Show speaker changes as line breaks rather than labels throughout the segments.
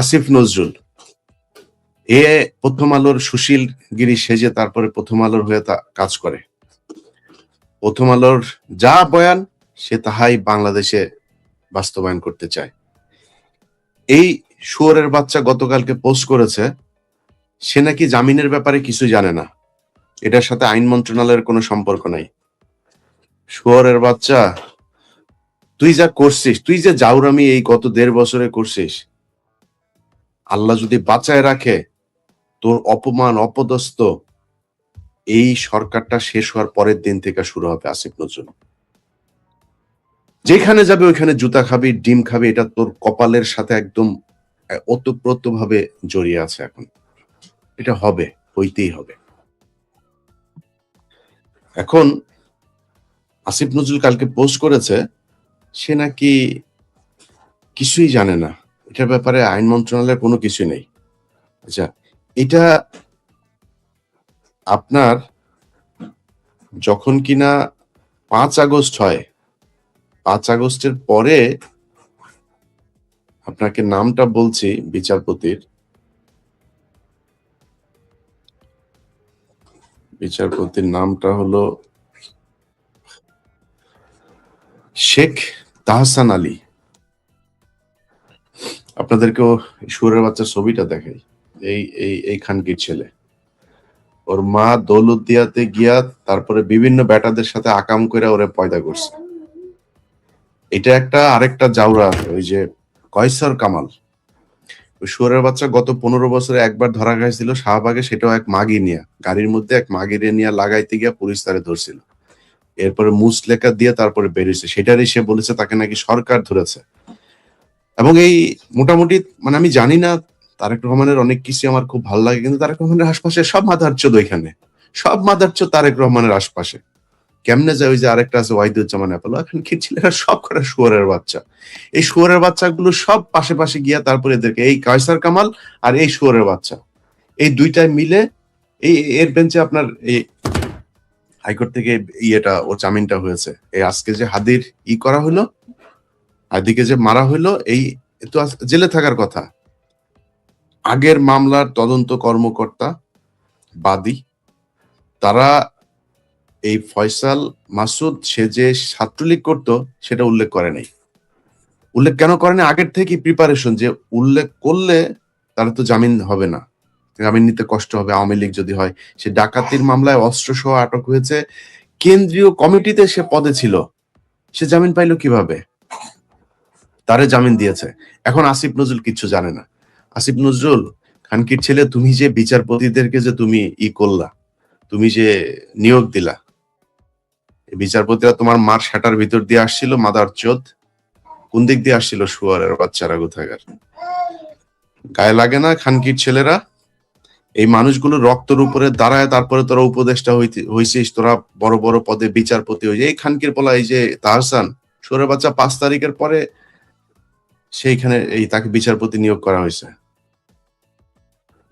আসিফ নজরুল। এ প্রথম আলোর সুশীল গিরি সেজে তারপরে প্রথম আলোর হয়ে তা কাজ করে। প্রথম আলোর যা বয়ান, সে তাহাই বাংলাদেশে বাস্তবায়ন করতে চায়। এই শুয়োরের বাচ্চা গতকালকে পোস্ট করেছে, সে নাকি জামিনের ব্যাপারে কিছু জানে না। এটার সাথে আইন মন্ত্রণালয়ের কোনো সম্পর্ক নাই। শুয়োরের বাচ্চা, তুই যা করছিস, তুই যে জাউরামি এই গত দেড় বছরে করছিস আল্লাহ যদি বাঁচায় রাখে, তোর অপমান অপদস্থ, এই সরকারটা শেষ হওয়ার পরের দিন থেকে শুরু হবে আসিফ নজরুল। যেখানে যাবে ওইখানে জুতা খাবি, ডিম খাবি, এটা তোর কপালের সাথে একদম ওতপ্রোত ভাবে জড়িয়ে আছে এখন। এটা হবে, হইতেই হবে। এখন আসিফ নজরুল কালকে পোস্ট করেছে, সে নাকি কিছুই জানে না। এটার ব্যাপারে আইন মন্ত্রণালয়ের কোনো কিছু নেই। আচ্ছা এটা আপনার যখন কিনা পাঁচ আগস্ট হয়, পাঁচ আগস্টের পরে আপনাকে নামটা বলছি বিচারপতির। বিচারপতির নামটা হলো শেখ তাহসান আলী। আপনাদেরকেও সুরের বাচ্চার ছবিটা দেখাই। এই এই এই খানকির ছেলে। ওর মা দৌলতদিয়াতে গিয়া তারপরে বিভিন্ন ব্যাটাদের সাথে আকাম করে ওরে পয়দা করছে। এটা একটা আরেকটা জাউরা, ওই যে কয়সর কামাল। ওই বাচ্চা গত পনেরো বছরে একবার ধরা খাইছিল, শাহবাগে সেটাও এক মাগি নিয়ে, গাড়ির মধ্যে এক মাগিরে নিয়ে লাগাইতে গিয়া পুলিশ তারে ধরছিল। এরপরে মুসলেখা দিয়ে তারপরে বেরিয়েছে। সেটারই সে বলেছে তাকে নাকি সরকার ধরেছে। এবং এই মোটামুটি মানে আমি জানি না, তারেক রহমানের অনেক কিছু আমার খুব ভালো লাগে, কিন্তু তারেক রহমানের আশপাশে সব মাদারচোদ ওইখানে। সব মাদারচোদ তারেক রহমানের আশপাশে। কেমনে যায় ওই যে আরেকটা আছে ওয়াহিদুজ্জামান অ্যাপেল এখন কি ছেলেরা সব করে শুয়ারের বাচ্চা। এই শুয়ারের বাচ্চাগুলো সব পাশে পাশে গিয়া তারপরে এদেরকে, এই কায়সার কামাল আর এই শুয়ারের বাচ্চা। এই দুইটাই মিলে, এই এর বেঞ্চে আপনার এই হাইকোর্ট থেকে ইয়েটা, ও জামিনটা হয়েছে। এই আজকে যে হাদির ই করা হলো হাদিকে যে মারা হইল, এই তো জেলে থাকার কথা। আগের মামলার তদন্ত কর্মকর্তা বাদী, তারা এই ফয়সাল মাসুদ, সে যে ছাত্রলীগ করতো, সেটা উল্লেখ করে নাই। উল্লেখ কেন করে না আগের থেকে প্রিপারেশন যে উল্লেখ করলে তার তো জামিন হবে না। জামিন নিতে কষ্ট হবে আওয়ামী লীগ যদি হয়। সে ডাকাতির মামলায় অস্ত্র সহ আটক হয়েছে। কেন্দ্রীয় কমিটিতে সে পদে ছিল। সে জামিন পাইলো কীভাবে? তারে জামিন দিয়েছে। এখন আসিফ নজরুল কিচ্ছু জানে না। আসিফ নজরুল, খানকির ছেলে, তুমি যে বিচারপতিদেরকে যে তুমি ই করলা, তুমি যে নিয়োগ দিলা বিচারপতিরা তোমার মার শাটার ভিতর দিয়ে আসছিল, মাদার চোদ। কোন দিক দিয়ে আসছিল শুয়ারের বাচ্চারা কোথাকার? গায়ে লাগে না খানকির ছেলেরা? এই মানুষগুলো রক্তের উপরে দাঁড়ায়, তারপরে তোরা উপদেষ্টা হইছিস, তোরা বড় বড় পদে বিচারপতি হয়েছে এই খানকির পোলা, এই যে তাহসান সুরের বাচ্চা পাঁচ তারিখের পরে সেইখানে এই তাকে বিচারপতি নিয়োগ করা হয়েছে।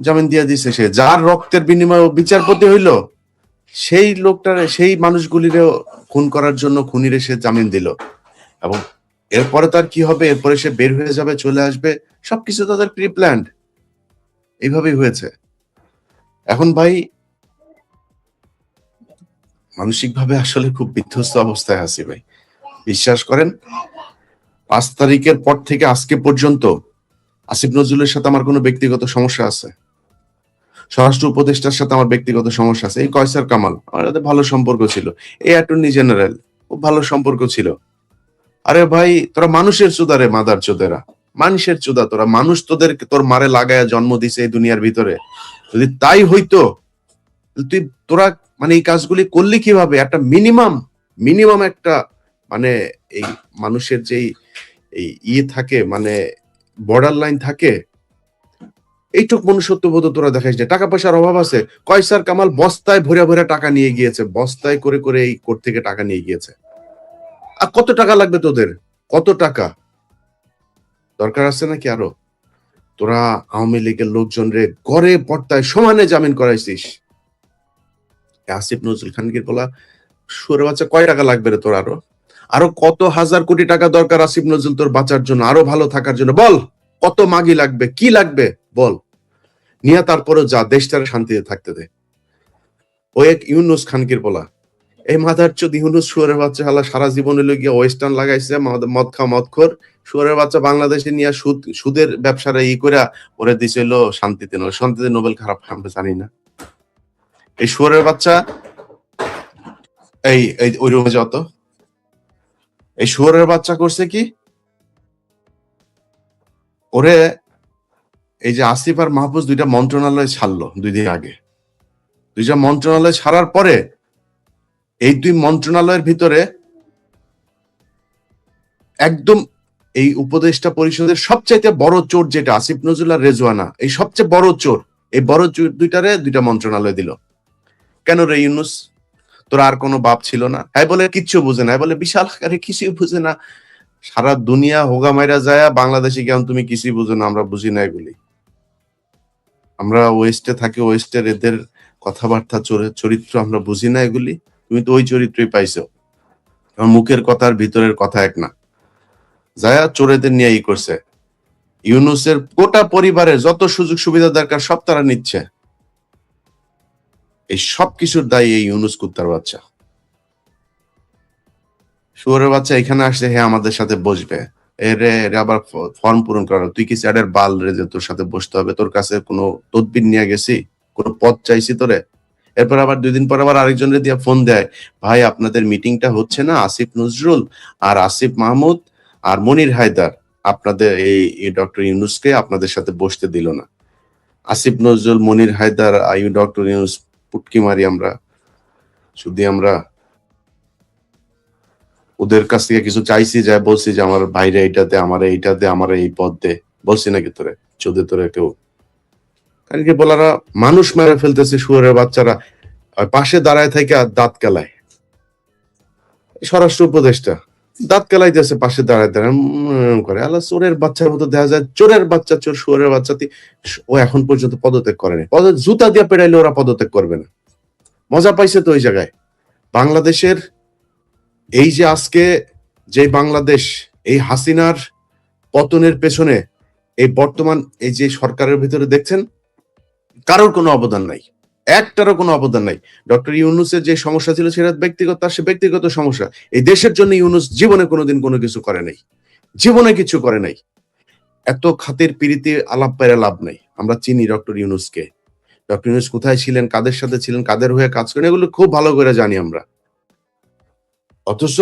জামিন দিয়ে দিছে সে। যার রক্তের বিনিময়ে বিচারপতি হইল, সেই লোকটার, সেই মানুষগুলিরে খুন করার জন্য খুনিরে সে জামিন দিল। এবং এরপরে তার কি হবে? এরপরে সে বের হয়ে যাবে, চলে আসবে। সবকিছু তাদের প্রি প্ল্যান্ড এইভাবেই হয়েছে। এখন ভাই, মানসিকভাবে আসলে খুব বিধ্বস্ত অবস্থায় আছি ভাই। বিশ্বাস করেন পাঁচ তারিখের পর থেকে আজকে পর্যন্ত আসিফ নজরুলের সাথে আমার কোনো ব্যক্তিগত সমস্যা আছে। স্বরাষ্ট্র উপদেষ্টার সাথে আমার ব্যক্তিগত সমস্যা আছে। এই কয়সার কামাল, আমার সাথে ভালো সম্পর্ক ছিল। এই অ্যাটর্নি জেনারেল, খুব ভালো সম্পর্ক ছিল। আরে ভাই, তোরা মানুষের চুদারে মাদার চোদেরা। মানুষের চুদা, তোরা মানুষ তোদের তোর মারে লাগায় জন্ম দিছে এই দুনিয়ার ভিতরে। যদি তাই হইতো তুই, তোরা মানে এই কাজগুলি করলি কীভাবে? একটা মিনিমাম মিনিমাম একটা মানে এই মানুষের যেই এই ইয়ে থাকে মানে বর্ডার লাইন থাকে, এইটুক মনুষ্যত্ববোধ তোরা দেখাইস যে টাকা পয়সার অভাব আছে। কয়সার কামাল, বস্তায় ভরে ভরে টাকা নিয়ে গিয়েছে, বস্তায় করে করে এই কোর্ট থেকে টাকা নিয়ে গিয়েছে। আর কত টাকা লাগবে তোদের? কত টাকা? দরকার আছে নাকি আরও? তোরা আওয়ামী লীগের লোকজন রে গড়ে পর্দায় সমানে জামিন করাইছিস। আসিফ নজরুল খানকির বলা, সুরে বাচ্চা কয় টাকা লাগবে রে তোর আরও? আরও কত হাজার কোটি টাকা দরকার আসিফ নজরুল তোর বাঁচার জন্য, আরও ভালো থাকার জন্য। বল, কত মাগি লাগবে, কি লাগবে? বল। নিয়ে তারপরে যা, দেশটার শান্তিতে থাকতে দে। ও এক ইউনুস খানকির বলা। এই মাদার চোদ ইউনুস শুয়ারের বাচ্চা হালা সারা জীবনে গিয়ে ওয়েস্টার্ন লাগাইছে, মদ- খা মদ খোর। শুয়ারের বাচ্চা বাংলাদেশে নিয়ে সুদ, সুদের ব্যবসাটা ই করে ওরে দিছিল শান্তিতে নোবেল। শান্তিতে নোবেল খারাপ, আমরা জানি না। এই শুয়ারের বাচ্চা, এই এই, ওই রুমে যত এই শুয়ারের বাচ্চা করছে কি? ওরে, এই যে আসিফ আর মাহফুজ দুইটা মন্ত্রণালয় ছাড়লো দুই দিন আগে। দুইটা মন্ত্রণালয় ছাড়ার পরে এই দুই মন্ত্রণালয়ের ভিতরে একদম এই উপদেষ্টা পরিষদের সবচাইতে বড় চোর যেটা, আসিফ নজরুল আর রেজওয়ানা, এই সবচেয়ে বড় চোর, এই বড় চোর দুইটারে দুইটা মন্ত্রণালয় দিল। কেন রে ইউনুস? তোর আর কোনো বাপ ছিল না। হ্যাঁ বলে কিচ্ছু বুঝে না। হ্যাঁ বলে বিশাল আকারে কিছুই বুঝে না। সারা দুনিয়া হোগা মাইরা যায়, বাংলাদেশে কেমন তুমি কিছুই বুঝো না, আমরা বুঝি না এগুলি। আমরা ওয়েস্টে থাকি ওয়েস্টের এদের কথাবার্তা, চরি- চরিত্র আমরা বুঝি না এগুলি। তুমি তো ওই চরিত্রই পাইছো। মুখের কথার ভিতরের কথা এক না। যায়া চোরেদের নিয়ে ই করছে। ইউনুসের গোটা পরিবারের যত সুযোগ সুবিধা দরকার সব তারা নিচ্ছে। এই সব কিছুর দায়ী এই ইউনুস কুত্তার বাচ্চা। শুয়ারের বাচ্চা এখানে আসছে হ্যাঁ আমাদের সাথে বসবে। এর এর আবার ফর্ম পূরণ তুই কি স্যারের বাল রে যে তোর সাথে বসতে হবে? তোর কাছে কোনো তদবির নিয়ে গেছি? কোনো চাইছি তোরে? এরপর আবার দুই দিন পর আবার আরেকজনের দিয়ে ফোন দেয়। ভাই, আপনাদের মিটিংটা হচ্ছে না? আসিফ নজরুল আর আসিফ মাহমুদ আর মনির হায়দার। আপনাদের এই ডক্টর ইউনুসকে আপনাদের সাথে বসতে দিল না। আসিফ নজরুল, মনির হায়দার আইউ ডক্টর ইউনুস পুটকি মারি আমরা। শুধু আমরা ওদের কাছ থেকে কিছু চাইছি যা, বলছি যে, আমার বাইরে এইটাতে, আমার এইটাতে, আমার এই পদ। দে বলছি নাকি তোরে? চোদে তোরে কেউ? কারণ কি বলারা, মানুষ মেরে ফেলতেছে শুয়ারের বাচ্চারা। পাশে দাঁড়ায় থেকে দাঁত কেলায়। স্বরাষ্ট্র উপদেষ্টা। দাঁত কেলাইতেছে, পাশে দাঁড়ায় দাঁড়ায় করে। আল্লাহ চোরের বাচ্চার মতো দেখা যায়, চোরের বাচ্চা, চোর শুয়ারের বাচ্চাতে ও এখন পর্যন্ত পদত্যাগ করেনি। পদ জুতা দিয়ে পেড়াইলে ওরা পদত্যাগ করবে না। মজা পাইছে তো ওই জায়গায়। বাংলাদেশের এই যে আজকে যে বাংলাদেশ, এই হাসিনার পতনের পেছনে এই বর্তমান এই যে সরকারের ভিতরে দেখছেন, কারোর কোনো অবদান নাই। একটারও কোনো অবদান নাই। ডক্টর ইউনুসের যে সমস্যা ছিল সেটা ব্যক্তিগত, তার সে ব্যক্তিগত সমস্যা। এই দেশের জন্য ইউনুস জীবনে কোনোদিন কোনো কিছু করে নাই। জীবনে কিছু করে নাই। এত খাতের পিড়িতে আলাপ পেরে লাভ নাই। আমরা চিনি ডক্টর ইউনুসকে। ডক্টর ইউনুস কোথায় ছিলেন, কাদের সাথে ছিলেন, কাদের হয়ে কাজ করেন, এগুলো খুব ভালো করে জানি আমরা। অথচ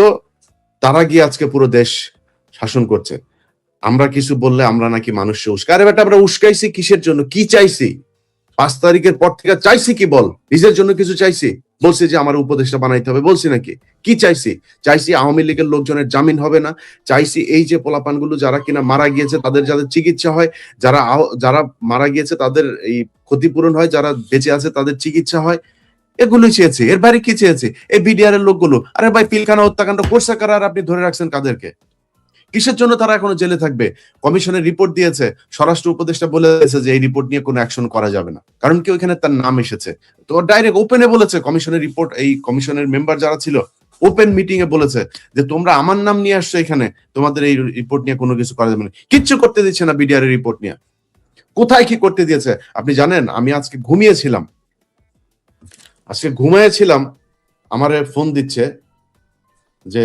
তারা গিয়ে আজকে পুরো দেশ শাসন করছে। আমরা কিছু বললে আমরা নাকি মানুষকে উস্কা আরে বেটা, আমরা উস্কাইছি কিসের জন্য? কি চাইছি? পাঁচ তারিখের পর থেকে চাইছি কি বল? নিজের জন্য কিছু চাইছি। বলছি যে আমার উপদেশটা বানাইতে হবে। বলছি নাকি? কি চাইছি? চাইছি আওয়ামী লীগের লোকজনের জামিন হবে না। চাইছি এই যে পোলাপানগুলো যারা কিনা মারা গিয়েছে, তাদের যাদের চিকিৎসা হয়, যারা যারা মারা গিয়েছে, তাদের এই ক্ষতিপূরণ হয়, যারা বেঁচে আছে, তাদের চিকিৎসা হয়। এগুলোই চেয়েছে। এর বাইরে কি চেয়েছে? এই বিডিআর এর লোকগুলো। আরে ভাই, পিলখানা হত্যাকাণ্ড করছে কারা? আর আপনি ধরে রাখছেন কাদেরকে? কিসের জন্য তারা এখনও জেলে থাকবে? কমিশনের রিপোর্ট দিয়েছে, স্বরাষ্ট্র উপদেষ্টা বলেছে যে এই রিপোর্ট নিয়ে কোনো অ্যাকশন করা যাবে না। কারণ কি ওইখানে তার নাম এসেছে। তো ডাইরেক্ট ওপেনে বলেছে, কমিশনের রিপোর্ট, এই কমিশনের মেম্বার যারা ছিল, ওপেন মিটিং এ বলেছে যে তোমরা আমার নাম নিয়ে আসছো এখানে, তোমাদের এই রিপোর্ট নিয়ে কোনো কিছু করা যাবে না। কিচ্ছু করতে দিচ্ছে না বিডিআর এর রিপোর্ট নিয়ে। কোথায় কি করতে দিয়েছে? আপনি জানেন, আমি আজকে ঘুমিয়েছিলাম। আজকে ঘুমিয়েছিলাম, আমারে ফোন দিচ্ছে যে,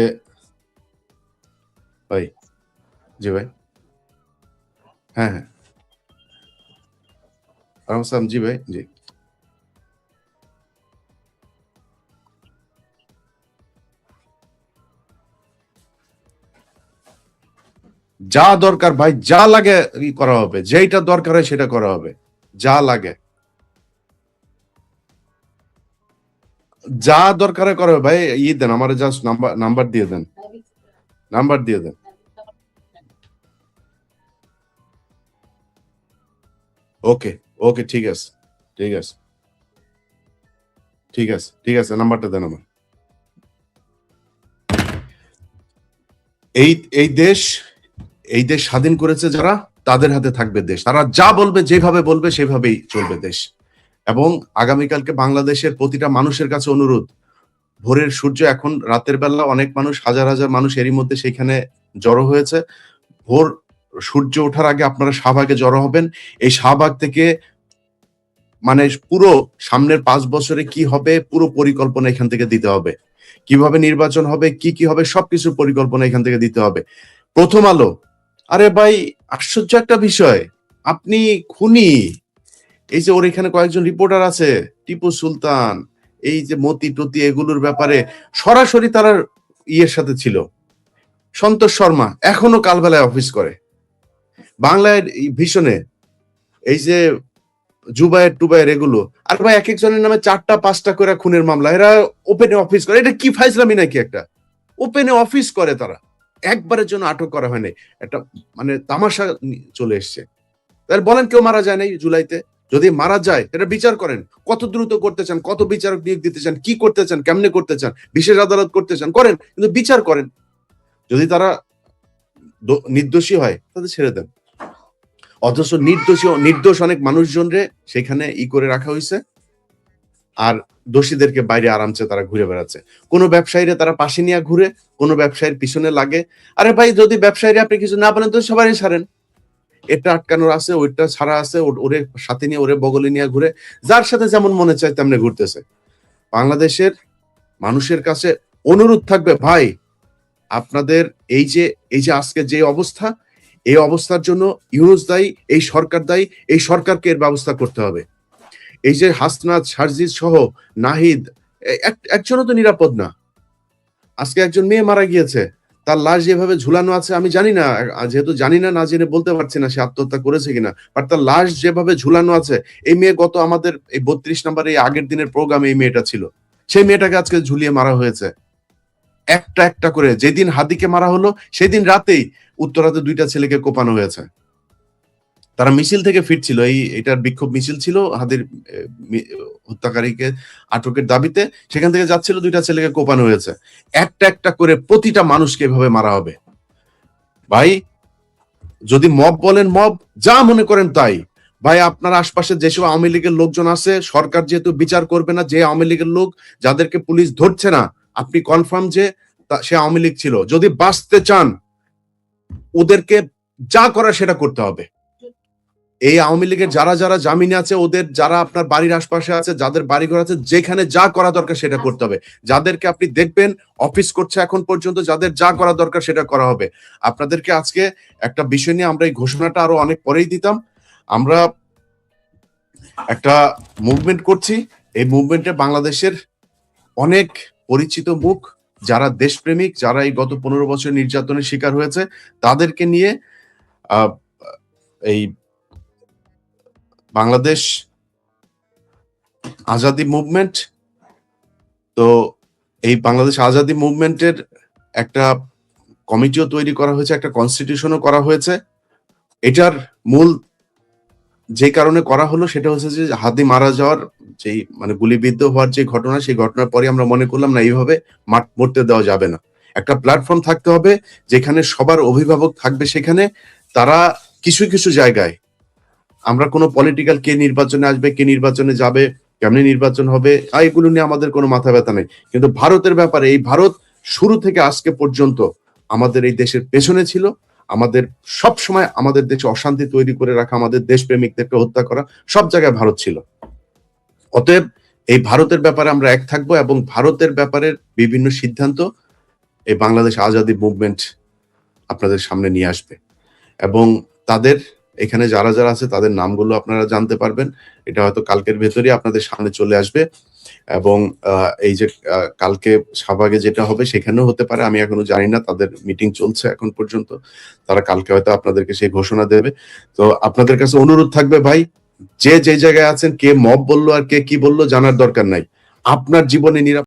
ভাই জি ভাই। হ্যাঁ হ্যাঁ। আরাম জি ভাই, জি। যা দরকার ভাই, যা লাগে করা হবে, যেইটা দরকার হয় সেটা করা হবে, যা লাগে। যা দরকার করা হবে, ভাই, ই দেন, আমার জাস্ট নাম্বার নাম্বার দিয়ে দেন। নাম্বার দিয়ে দেন। ওকে ওকে ঠিক আছে ঠিক আছে ঠিক আছে ঠিক আছে, নাম্বারটা দেন আমার। এই এই দেশ এই দেশ স্বাধীন করেছে যারা, তাদের হাতে থাকবে দেশ। তারা যা বলবে, যেভাবে বলবে, সেভাবেই চলবে দেশ। এবং আগামীকালকে বাংলাদেশের প্রতিটা মানুষের কাছে অনুরোধ, ভোরের সূর্য এখন রাতের বেলা অনেক মানুষ, হাজার হাজার মানুষ এরই মধ্যে সেখানে জড়ো হয়েছে। ভোর সূর্য ওঠার আগে আপনারা শাহবাগে জড়ো হবেন। এই শাহবাগ থেকে মানে পুরো সামনের পাঁচ বছরে কি হবে, পুরো পরিকল্পনা এখান থেকে দিতে হবে। কীভাবে নির্বাচন হবে, কি কি হবে সবকিছু পরিকল্পনা এখান থেকে দিতে হবে। প্রথম আলো। আরে ভাই, আশ্চর্য একটা বিষয়। আপনি খুনি। এই যে ওর এখানে কয়েকজন রিপোর্টার আছে, টিপু সুলতান, এই যে মতি টতি, এগুলোর ব্যাপারে সরাসরি তারা ইয়ের সাথে ছিল। সন্তোষ শর্মা এখনও কালবেলায় অফিস করে। বাংলায় ভীষণে, এই যে জুবায়ের টুবায়ের এগুলো, আর ভাই এক একজনের নামে চারটা, পাঁচটা করে খুনের মামলা, এরা ওপেনে অফিস করে, এটা কি ফাইজলামি নাকি একটা? ওপেনে অফিস করে তারা, একবারের জন্য আটক করা হয়নি, একটা মানে তামাশা চলে এসছে। তাহলে বলেন কেউ মারা যায় নাই জুলাইতে? যদি মারা যায় এটা বিচার করেন, কত দ্রুত করতে চান, কত বিচারক নিয়োগ দিতে চান, কি করতে চান, কেমনে করতে চান, বিশেষ আদালত করতে চান, করেন, কিন্তু বিচার করেন। যদি তারা নির্দোষী হয়, তাদের ছেড়ে দেন। অথচ নির্দোষী নির্দোষ অনেক মানুষজনরে সেখানে ই করে রাখা হয়েছে আর দোষীদেরকে বাইরে আরামসে তারা ঘুরে বেড়াচ্ছে। কোন ব্যবসায়ীরা তারা পাশে নিয়ে ঘুরে, কোন ব্যবসায়ীর পিছনে লাগে। আরে ভাই, যদি ব্যবসায়ীরা আপনি কিছু না বলেন, তো সবাই ছাড়েন। এটা আটকানোর আছে, ওইটা ছাড়া আছে ওরে সাথে নিয়ে, ওরে বগলে নিয়ে ঘুরে। যার সাথে যেমন মনে চায় তেমনি ঘুরতেছে। বাংলাদেশের মানুষের কাছে অনুরোধ থাকবে, ভাই, আপনাদের এই যে এই যে আজকে যে অবস্থা এই অবস্থার জন্য ইউনুস দায়ী, এই সরকার দায়ী, এই সরকারকে এর ব্যবস্থা করতে হবে। এই যে হাসনাত সারজিদ সহ নাহিদ এক- একজনও তো নিরাপদ না। আজকে একজন মেয়ে মারা গিয়েছে, তার লাশ যেভাবে ঝুলানো আছে, আমি জানি না যেহেতু জানি না না জেনে বলতে পারছি না সে আত্মহত্যা করেছে কিনা বাট তার লাশ যেভাবে ঝুলানো আছে, এই মেয়ে গত আমাদের এই বত্রিশ নম্বর এই আগের দিনের প্রোগ্রামে এই মেয়েটা ছিল। সেই মেয়েটাকে আজকে ঝুলিয়ে মারা হয়েছে। একটা একটা করে। যেদিন হাদিকে মারা হলো, সেদিন রাতেই উত্তরাতে দুইটা ছেলেকে কোপানো হয়েছে। তারা মিছিল থেকে ফিরছিল। এই, এটার বিক্ষোভ মিছিল ছিল হাদির হত্যাকারীকে আটকের দাবিতে। সেখান থেকে যাচ্ছিল দুইটা ছেলেকে কোপানো হয়েছে। একটা একটা করে প্রতিটা মানুষকে এভাবে মারা হবে। ভাই, যদি মব বলেন মব, যা মনে করেন তাই। ভাই, আপনার আশপাশে যেসব আওয়ামী লীগের লোকজন আছে, সরকার যেহেতু বিচার করবে না, যে আওয়ামী লীগের লোক, যাদেরকে পুলিশ ধরছে না আপনি কনফার্ম যে সে আওয়ামী লীগ ছিল। যদি বাঁচতে চান, ওদেরকে যা করার সেটা করতে হবে। এই আওয়ামী লীগের যারা যারা জামিনে আছে, ওদের যারা আপনার বাড়ির আশপাশে আছে, যাদের বাড়িঘর আছে, যেখানে যা করা দরকার সেটা করতে হবে। যাদেরকে আপনি দেখবেন অফিস করছে এখন পর্যন্ত, যাদের যা করা দরকার সেটা করা হবে। আপনাদেরকে আজকে একটা বিষয় নিয়ে আমরা এই ঘোষণাটা আরও অনেক পরেই দিতাম। আমরা একটা মুভমেন্ট করছি। এই মুভমেন্টে বাংলাদেশের অনেক পরিচিত মুখ, যারা দেশপ্রেমিক, যারা এই গত পনেরো বছর নির্যাতনের শিকার হয়েছে, তাদেরকে নিয়ে এই বাংলাদেশ আজাদি মুভমেন্ট, তো এই বাংলাদেশ আজাদি মুভমেন্টের একটা কমিটিও তৈরি করা হয়েছে, একটা কনস্টিটিউশনও করা হয়েছে। এটার মূল যে কারণে করা হলো সেটা হচ্ছে যে হাদি মারা যাওয়ার যেই মানে গুলিবিদ্ধ হওয়ার যে ঘটনা, সেই ঘটনার পরে আমরা মনে করলাম, না, এইভাবে মাঠ মরতে দেওয়া যাবে না। একটা প্ল্যাটফর্ম থাকতে হবে যেখানে সবার অভিভাবক থাকবে সেখানে। তারা কিছু কিছু জায়গায় আমরা কোনো পলিটিক্যাল কে নির্বাচনে আসবে, কে নির্বাচনে যাবে, কেমনি নির্বাচন হবে এগুলো নিয়ে আমাদের কোনো মাথা ব্যথা নেই। কিন্তু ভারতের ব্যাপারে, এই ভারত শুরু থেকে আজকে পর্যন্ত আমাদের এই দেশের পেছনে ছিল। আমাদের সব সময় আমাদের দেশে অশান্তি তৈরি করে রাখা, আমাদের দেশপ্রেমিকদেরকে হত্যা করা সব জায়গায় ভারত ছিল। অতএব এই ভারতের ব্যাপারে আমরা এক থাকব এবং ভারতের ব্যাপারে বিভিন্ন সিদ্ধান্ত এই বাংলাদেশ আজাদি মুভমেন্ট আপনাদের সামনে নিয়ে আসবে। এবং তাদের এখানে যারা যারা আছে তাদের নামগুলো আপনারা জানতে পারবেন। এটা হয়তো কালকের ভেতরেই আপনাদের সামনে চলে আসবে। এবং এই যে কালকে সাভাগে যেটা হবে সেখানেও হতে পারে, আমি এখনও জানি না, তাদের মিটিং চলছে এখন পর্যন্ত, তারা কালকে হয়তো আপনাদেরকে সেই ঘোষণা দেবে। তো আপনাদের কাছে অনুরোধ থাকবে ভাই, যে যে জায়গায় আছেন, কে মব বলল আর কে কি বলল জানার দরকার নাই। আপনার জীবনে নিরাপদ